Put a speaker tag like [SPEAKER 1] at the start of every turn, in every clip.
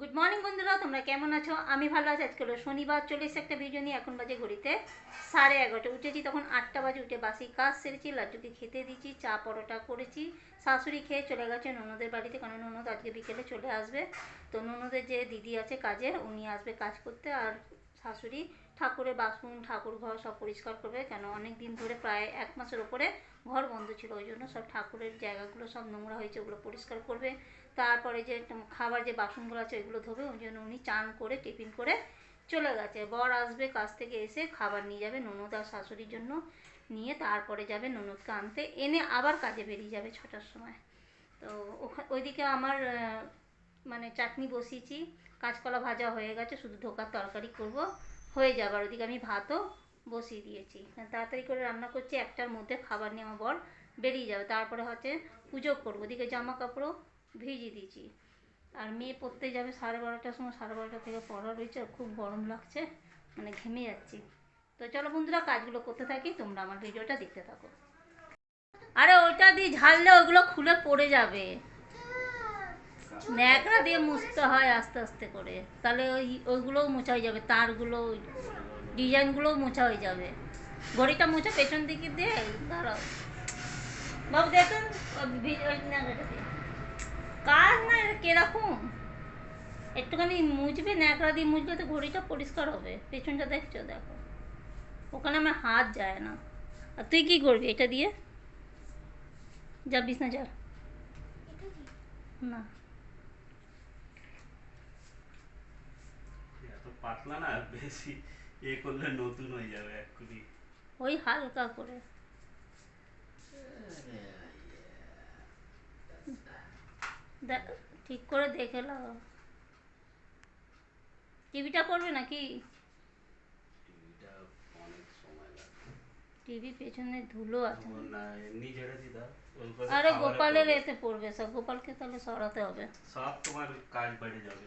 [SPEAKER 1] Good morning বন্ধুরা, তোমরা কেমন আছো? আমি ভালো আছি। আজকে হলো শনিবার চলে এসে একটা ভিডিও নিয়ে এখন বাজে ঘড়িতে সাড়ে এগারোটা। উঠেছি তখন আটটা বাজে, উঠে বাসি কাজ সেরেছি, লাড্ডুকে খেতে দিয়েছি, চা পরোটা করেছি। শাশুড়ি খেয়ে চলে গেছে ননদের বাড়িতে, কারণ ননদ আজকে বিকেলে চলে আসবে। তো ননদের যে দিদি আছে কাজের উনি আসবে কাজ করতে আর শাশুড়ি ঠাকুরের বাসন, ঠাকুর ঘর সব পরিষ্কার করবে, কেন অনেক দিন ধরে প্রায় এক মাসের ওপরে ঘর বন্ধ ছিল, ওই জন্য সব ঠাকুরের জায়গাগুলো সব নোংরা হয়েছে, ওগুলো পরিষ্কার করবে। তারপরে যে খাবার যে বাসনগুলো আছে ওইগুলো ধোবে, ওই জন্য উনি চান করে, টিফিন করে চলে গেছে। বর আসবে, কাজ থেকে এসে খাবার নিয়ে যাবে ননদ আর শাশুড়ির জন্য নিয়ে, তারপরে যাবে ননদকে আনতে, এনে আবার কাজে বেরিয়ে যাবে ছটার সময়। তো ওইদিকে আমার মানে চাটনি বসিয়েছি, কাঁচকলা ভাজা হয়ে গেছে, শুধু ঢোকার তরকারি করব, হয়ে যাবে। আর ওদিকে আমি ভাতও বসিয়ে দিয়েছি। তাড়াতাড়ি করে রান্না করছি, একটার মধ্যে খাবার নিয়ে আমার বর বেরিয়ে যাবে। তারপরে হচ্ছে পুজো করব। ওদিকে জামা কাপড়ও ভিজিয়ে দিয়েছি। আর মেয়ে পড়তে যাবে সাড়ে বারোটার সময়, সাড়ে বারোটা থেকে পড়া রয়েছে খুব গরম লাগছে মানে ঘেমে যাচ্ছি। তো চলো বন্ধুরা, কাজগুলো করতে থাকি, তোমরা আমার ভিডিওটা দেখতে থাকো। আরে ওইটা দিয়ে ঝাড়লে ওগুলো খুলে পড়ে যাবে। ন্যাকড়া দিয়ে মুছতে হয় আস্তে আস্তে করে। তাহলে ওই ওইগুলোও মোছা হয়ে যাবে, তারগুলো ডিজাইনগুলোও মোছা হয়ে যাবে। ঘড়িটা মোছা পেছন দিকে দিয়ে, দাঁড়াও। বাবু দেখুন ন্যাকড়াটা দিয়ে। কাজ না কীরকম? একটুখানি মুছবে ন্যাকড়া দিয়ে মুছলে তো ঘড়িটা পরিষ্কার হবে। পেছনটা দেখছ দেখো। ওখানে আমার হাত যায় না। আর তুই কি করবি এটা দিয়ে? যা। বিছনা যা না।
[SPEAKER 2] পাতলা না বেশি এ করলে নতুন হয়ে যাবে এক্ষুনি।
[SPEAKER 1] ওই হালকা করে দে- ঠিক করে দেখে লাও টিভিটা করবে নাকি? টিভি পেছনে ধুলো আছে। আরে গোপালের। এতে পড়বে সব। গোপালকে তাহলে সরাতে হবে।
[SPEAKER 2] সব তোমার কাজ বেড়ে যাবে।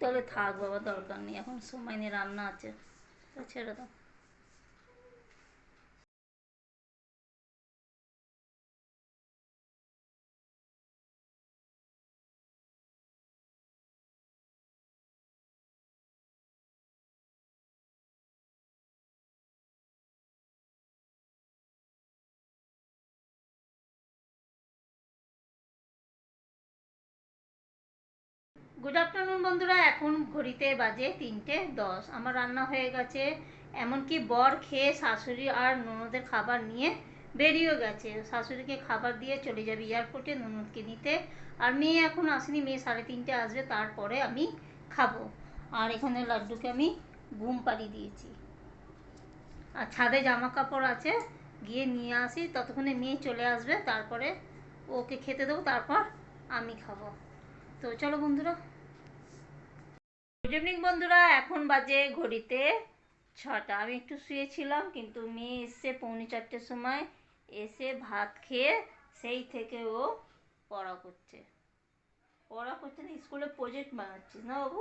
[SPEAKER 1] তাহলে থাক বাবা দরকার নেই। এখন সময় নিয়ে রান্না আছে। তো ছেড়ে দাও। গুড আফটারনুন বন্ধুরা। এখন ঘড়িতে বাজে তিনটে দশ। আমার রান্না হয়ে গেছে। এমনকি বর খেয়ে শাশুড়ি আর ননদের খাবার নিয়ে বেরিয়েও গেছে। শাশুড়িকে খাবার দিয়ে চলে যাবে এয়ারপোর্টে ননদকে নিতে। আর মেয়ে এখন আসেনি। মেয়ে সাড়ে তিনটে আসবে। তারপরে আমি খাব। আর এখানে লাড্ডুকে আমি ঘুম পাড়িয়ে দিয়েছি। আর ছাদে জামা কাপড় আছে। গিয়ে নিয়ে আসি। ততক্ষণে মেয়ে চলে আসবে। তারপরে ওকে খেতে দেবো। তারপর আমি খাব। তো চলো বন্ধুরা। ইভিনিং বন্ধুরা। এখন বাজে ঘড়িতে ছটা। আমি একটু শুয়েছিলাম, কিন্তু মেয়ে এসছে পৌনে চারটের সময়। এসে ভাত খেয়ে সেই থেকে ও পড়া করছে। পড়া করছে না, স্কুলে প্রজেক্ট বানাচ্ছিস না বাবু?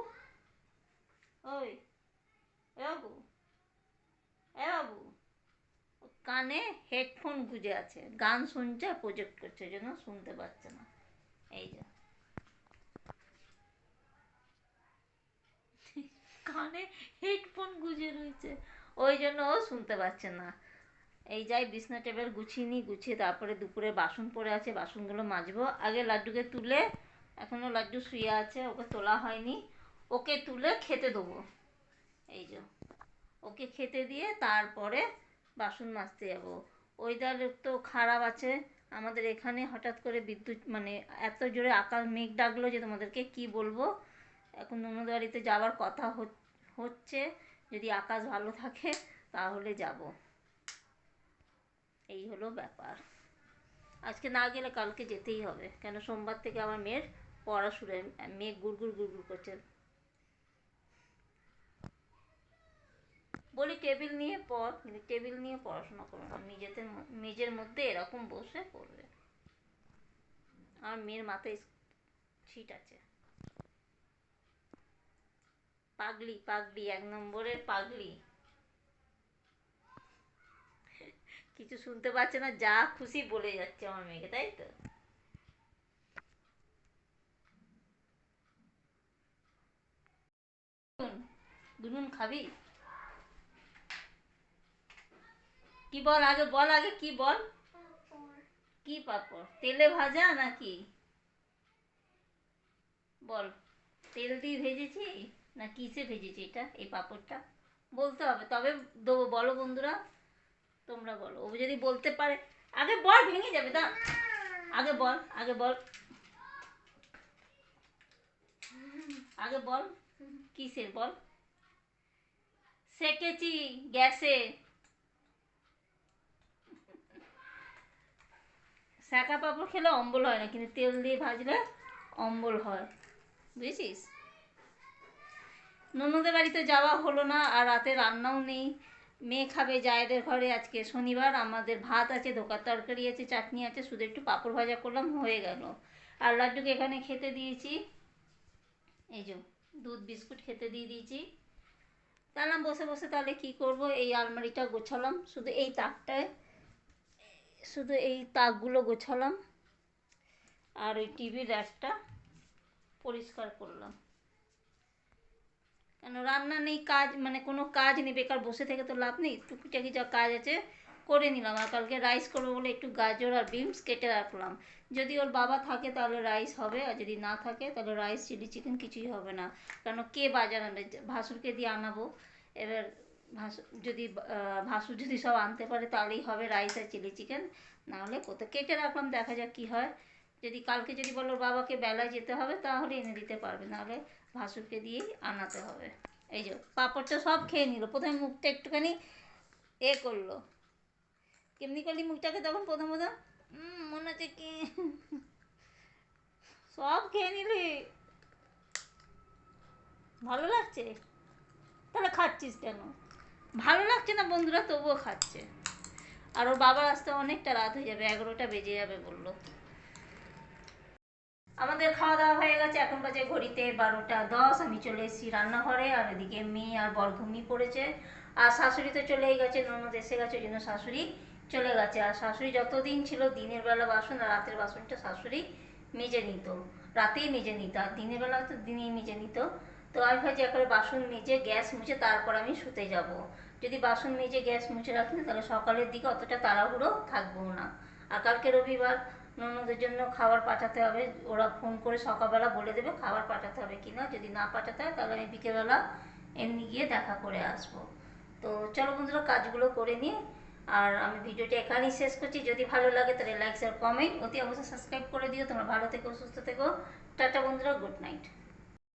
[SPEAKER 1] ওই বাবু, এ বাবু কানে হেডফোন গুজে আছে। গান শুনছে প্রজেক্ট করছে জন্য শুনতে পাচ্ছে না। এই যে। কানে হেডফোন গুজে রয়েছে। ওই জন্য ও শুনতে পাচ্ছে না। এই যাই বিছনা টেবিল গুছিয়ে নিই গুছিয়ে তারপরে দুপুরে বাসন পড়ে আছে, বাসনগুলো মাজবো। আগে লাড্ডুকে তুলে, এখনও লাড্ডু শুয়ে আছে, ওকে তোলা হয়নি। ওকে তুলে খেতে দেবো। এই যে, ওকে খেতে দিয়ে তারপরে বাসন মাজতে যাব। ওয়েদার তো খারাপ আছে। আমাদের এখানে হঠাৎ করে বিদ্যুৎ মানে এত জোরে আকাশ মেঘ ডাকলো যে তোমাদেরকে কি বলব? এখন ননদ বাড়িতে যাওয়ার কথা হচ- হচ্ছে, যদি আকাশ ভালো থাকে, তাহলে যাব। এই হলো ব্যাপার। আজকে না গেলে কালকে যেতেই হবে। কেন সোমবার থেকে আমার মেয়ের পড়া শুরু। মেয়ে গুড়গুড় গুড়গুড় করছে। বলি টেবিল নিয়ে পড়, কিন্তু টেবিল নিয়ে পড়াশোনা করো না। নিজেতে নিজের মধ্যে এরকম বসে পড়বে। আমার মেয়ের মাথায় ছিট আছে। পাগলি পাগলি, এক নম্বরের পাগলি। কিছু শুনতে পাচ্ছে না, যা খুশি বলে যাচ্ছে আমার মেয়েকে, তাই তো? দুনুন খাবি? কি বল আগে বল আগে, কি বল? কি পাপড়? তেলে ভাজা নাকি? বল, তেল দিয়ে ভেজেছি না কিসে ভেজেছি এটা? এই পাপড়টা? বলতে হবে, তবে দেবো, বলো বন্ধুরা। তোমরা বলো, ও যদি বলতে পারে। আগে বল, ভেঙে যাবে দা আগে বল আগে বল। আগে বল কিসের বল? সেকেছি গ্যাসে। শাঁকা পাঁপড় খেলে অম্বল হয় না, কিন্তু তেল দিয়ে ভাজলে অম্বল হয়। বুঝেছিস? ননদের বাড়িতে যাওয়া হলো না, আর রাতে রান্নাও নেই। মেয়ে খাবে, জায়েদের ঘরে আজকে শনিবার, আমাদের ভাত আছে, ধোকার তরকারি আছে, চাটনি আছে, শুধু একটু পাঁপড় ভাজা করলাম, হয়ে গেল। আর লাড্ডুকে এখানে খেতে দিয়েছি। এই যে, দুধ, বিস্কুট খেতে দিয়ে দিয়েছি। তাহলে বসে বসে তাহলে কি করব? এই আলমারিটা গোছালাম, শুধু এই তাকটায়, শুধু এই তাকগুলো গোছালাম। আর ওই টিভির র্যাকটা পরিষ্কার করলাম। কেন রান্না নেই, কাজ মানে কোনো কাজ নেই, বেকার বসে থেকে তো লাভ নেই, টুকিটাকি যা কাজ আছে করে নিলাম। আর কালকে রাইস করব বলে একটু গাজর আর বিনস কেটে রাখলাম। যদি ওর বাবা থাকে তাহলে রাইস হবে, আর যদি না থাকে তাহলে রাইস চিলি চিকেন কিছুই হবে না। কেন কে বাজার আনবে? ভাসুরকে দিয়ে আনাবো। এবার ভাসুর যদি ভাসুর যদি সব আনতে পারে তাহলেই হবে রাইস আর চিলি চিকেন নাহলে কোথাও কেটে রাখলাম, দেখা যাক কী হয়। যদি কালকে যদি বলো বাবাকে বেলায় যেতে হবে তাহলে এনে দিতে পারবে নাহলে ভাসুরকে দিয়েই আনাতে হবে। এই যে পাঁপড়টা সব খেয়ে নিল। প্রথমে মুখটা একটুখানি এ করল। কেমনি করলি মুখটাকে তখন প্রথম প্রথম? মনে হচ্ছে কি সব খেয়ে নিলি। ভালো লাগছে? তাহলে খাচ্ছিস কেন? ভালো লাগছে না বন্ধুরা, তবুও খাচ্ছে। আর ওর বাবার আসতে অনেকটা রাত হয়ে যাবে, এগারোটা বেজে যাবে বলল। আমাদের খাওয়া দাওয়া হয়ে গেছে, এখন বাজে ঘড়িতে বারোটা দশ, আমি চলে এসেছি রান্নাঘরে, আর এদিকে মেয়ে আর বর ঘুমিয়ে পড়েছে। আর শাশুড়ি তো চলেই গেছে, ননদ এসে গেছে, ওই জন্য শাশুড়ি চলে গেছে। আর শাশুড়ি যতদিন ছিল দিনের বেলা বাসন, আর রাতের বাসনটা শাশুড়ি মেজে নিত। রাতেই মেজে নিত, আর দিনের বেলা তো দিনেই মেজে নিত। তো আমি ভাবছি একবারে বাসন মেজে, গ্যাস মুছে তারপর আমি শুতে যাব। যদি বাসন মেজে, গ্যাস মুছে রাখি, তাহলে সকালের দিকে অতটা তাড়াহুড়ো থাকব না। আর কালকে রবিবার ননদের জন্য খাবার পাঠাতে হবে। ওরা ফোন করে সকালবেলা বলে দেবে খাবার পাঠাতে হবে কি না। যদি না পাঠাতে হয় তাহলে আমি বিকেলবেলা এমনি গিয়ে দেখা করে আসব। তো চলো বন্ধুরা, কাজগুলো করে নিয়ে আর আমি ভিডিওটা এখানেই শেষ করছি। যদি ভালো লাগে তাহলে লাইক আর কমেন্ট অতি অবশ্যই সাবস্ক্রাইব করে দিও। তোমরা ভালো থেকো, সুস্থ থেকো। টাটা বন্ধুরা গুড নাইট